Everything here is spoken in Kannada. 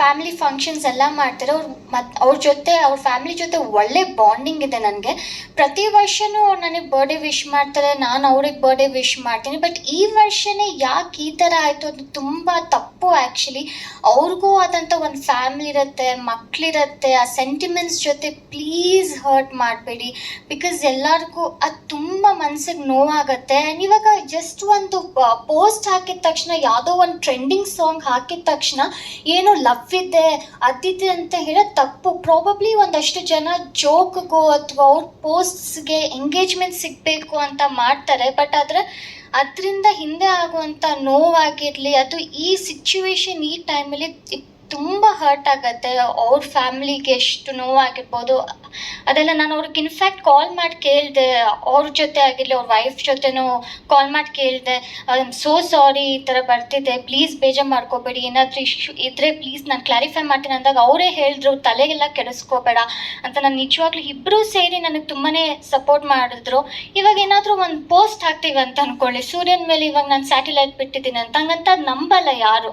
ಫ್ಯಾಮಿಲಿ ಫಂಕ್ಷನ್ಸ್ ಎಲ್ಲ ಮಾಡ್ತಾರೆ. ಅವ್ರು ಮತ್ತು ಅವ್ರ ಜೊತೆ, ಅವ್ರ ಫ್ಯಾಮಿಲಿ ಜೊತೆ ಒಳ್ಳೆ ಬಾಂಡಿಂಗ್ ಇದೆ ನನಗೆ. ಪ್ರತಿ ವರ್ಷವೂ ಅವ್ರು ನನಗೆ ಬರ್ಡೇ ವಿಶ್ ಮಾಡ್ತಾರೆ. ನಾನು ಅವ್ರಿಗೆ ಬರ್ಡೇ ವಿಶ್ ಮಾಡ್ತೀನಿ. ಬಟ್ ಈ ವರ್ಷವೇ ಯಾಕೆ ಈ ಥರ ಆಯಿತು ಅದು ತುಂಬ ತಪ್ಪು ಆ್ಯಕ್ಚುಲಿ ಅವ್ರಿಗೂ ಆದಂಥ ಒಂದು ಫ್ಯಾಮಿಲಿ ಇರುತ್ತೆ ಮಕ್ಕಳಿರುತ್ತೆ ಆ ಸೆಂಟಿಮೆಂಟ್ಸ್ ಜೊತೆ ಪ್ಲೀಸ್ ಹರ್ಟ್ ಮಾಡಬೇಡಿ. ಬಿಕಾಸ್ ಎಲ್ಲರಿಗೂ ಅದು ತುಂಬ ಮನಸ್ಸಿಗೆ ನೋವಾಗುತ್ತೆ. ಆ್ಯಂಡ್ ಇವಾಗ ಜಸ್ಟ್ ಒಂದು ಪೋಸ್ಟ್ ಹಾಕಿದ ತಕ್ಷಣ, ಯಾವುದೋ ಒಂದು ಟ್ರೆಂಡಿಂಗ್ ಸಾಂಗ್ ಹಾಕಿದ ತಕ್ಷಣ, ಏನೋ ಲವ್ ಇದೆ ಅದಿದೆ ಅಂತ ಹೇಳೋದು ತಪ್ಪು. ಪ್ರಾಬಬ್ಲಿ ಒಂದಷ್ಟು ಜನ ಜೋಕ್ಗೂ ಅಥವಾ ಅವ್ರ ಪೋಸ್ಟ್ಸ್ಗೆ ಎಂಗೇಜ್ಮೆಂಟ್ ಸಿಗಬೇಕು ಅಂತ ಮಾಡ್ತಾರೆ ಬಟ್ ಆದರೆ ಅದರಿಂದ ಹಿಂದೆ ಆಗುವಂಥ ನೋವಾಗಿರಲಿ, ಅದು ಈ ಸಿಚುವೇಶನ್ ಈ ಟೈಮಲ್ಲಿ ತುಂಬ ಹರ್ಟ್ ಆಗುತ್ತೆ. ಅವ್ರ ಫ್ಯಾಮಿಲಿಗೆ ಎಷ್ಟು ನೋವಾಗಿರ್ಬೋದು. ಅದೆಲ್ಲ ನಾನು ಅವ್ರಿಗೆ ಇನ್ಫ್ಯಾಕ್ಟ್ ಕಾಲ್ ಮಾಡಿ ಕೇಳಿದೆ. ಅವ್ರ ಜೊತೆ ಆಗಿರಲಿ, ಅವ್ರ ವೈಫ್ ಜೊತೆನೂ ಕಾಲ್ ಮಾಡಿ ಕೇಳಿದೆ. ಐ ಆಮ್ ಸೋ ಸಾರಿ ಈ ಥರ ಬರ್ತಿದೆ. ಪ್ಲೀಸ್ ಬೇಜಾರು ಮಾಡ್ಕೋಬೇಡಿ. ಏನಾದರೂ ಇಶ್ಯೂ ಇದ್ದರೆ ಪ್ಲೀಸ್ ನಾನು ಕ್ಲಾರಿಫೈ ಮಾಡ್ತೀನಿ. ಅಂದಾಗ ಅವರೇ ಹೇಳಿದ್ರು, ತಲೆಗೆಲ್ಲ ಕೆಡಿಸ್ಕೋಬೇಡ. ಅಂತ ನಾನು ನಿಜವಾಗ್ಲೂ ಇಬ್ಬರೂ ಸೇರಿ ನನಗೆ ತುಂಬಾ ಸಪೋರ್ಟ್ ಮಾಡಿದ್ರು. ಇವಾಗ ಏನಾದರೂ ಒಂದು ಪೋಸ್ಟ್ ಹಾಕ್ತೀವಿ ಅಂತ ಅಂದ್ಕೊಳ್ಳಿ ಸೂರ್ಯನ ಮೇಲೆ ಇವಾಗ ನಾನು ಸ್ಯಾಟಲೈಟ್ ಬಿಟ್ಟಿದ್ದೀನಿ ಅಂತ. ಹಂಗಂತ ನಂಬಲ್ಲ ಯಾರು.